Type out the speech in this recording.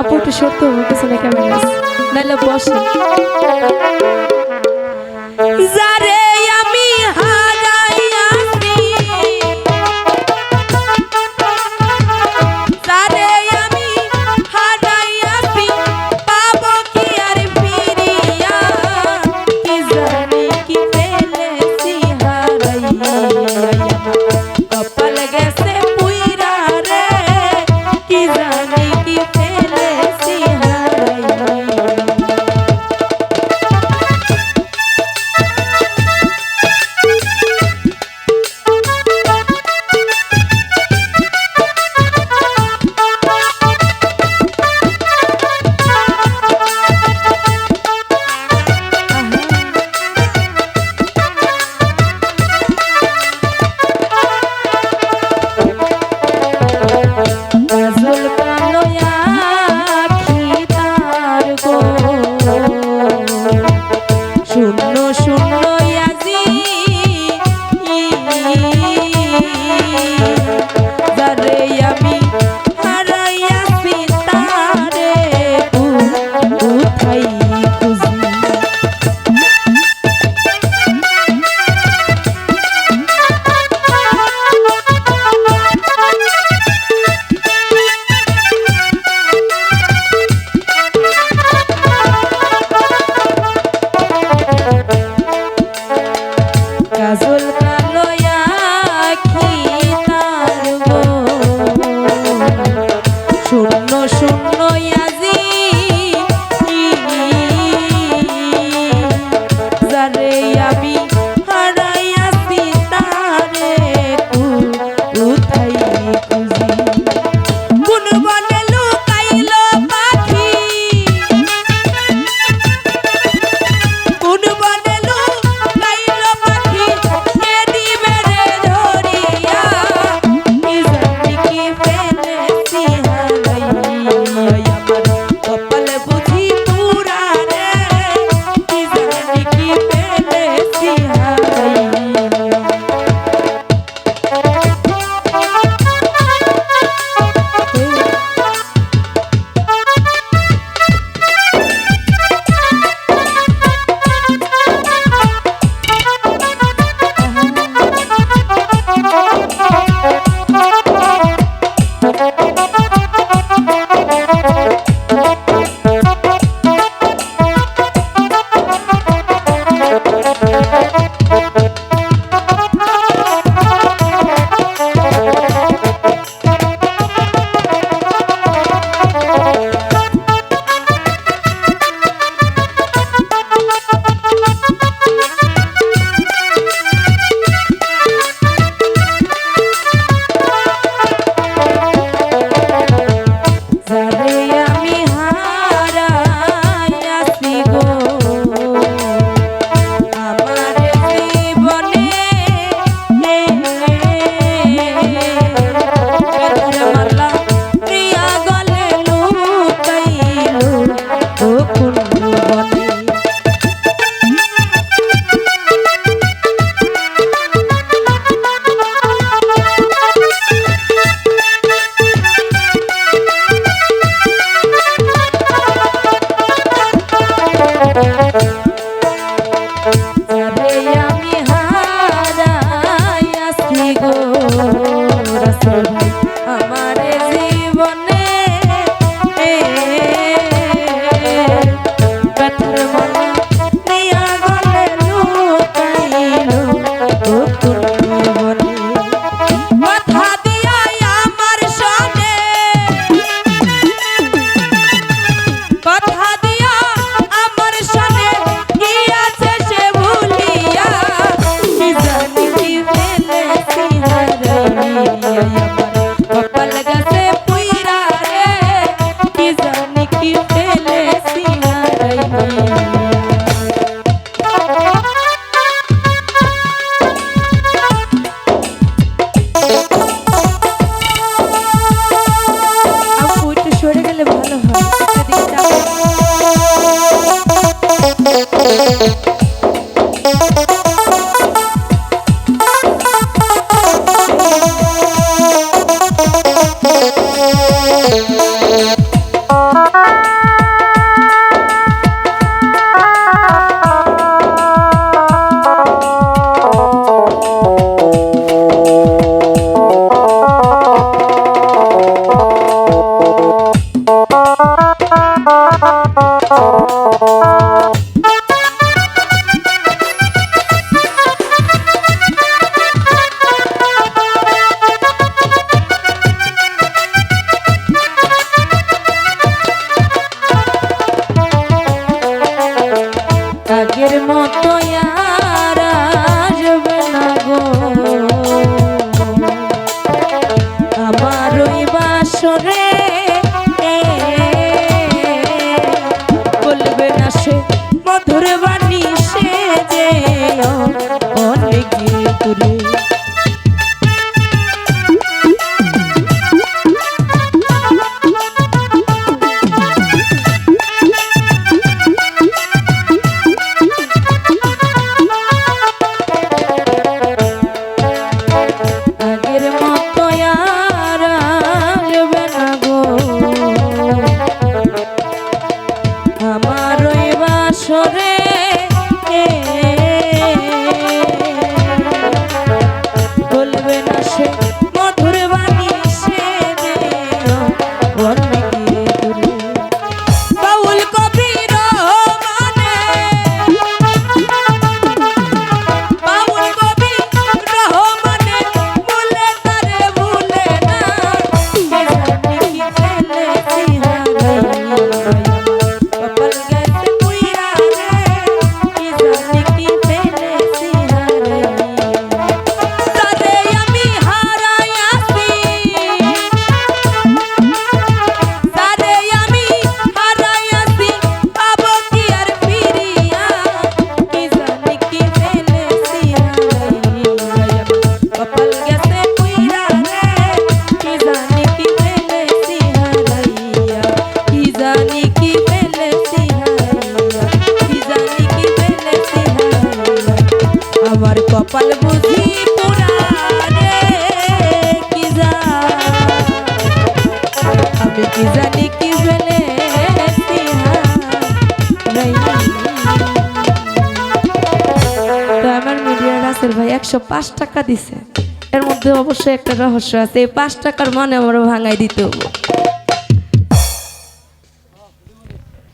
আপু একটু সত্য পেছনে কেমন আছে? নাহলে বসে। রাসেল ভাই একশো পাঁচ টাকা দিছে। এর মধ্যে অবশ্যই একটা রহস্য আছে, এই পাঁচ টাকার মানে আমার ভাঙাই দিতে হব।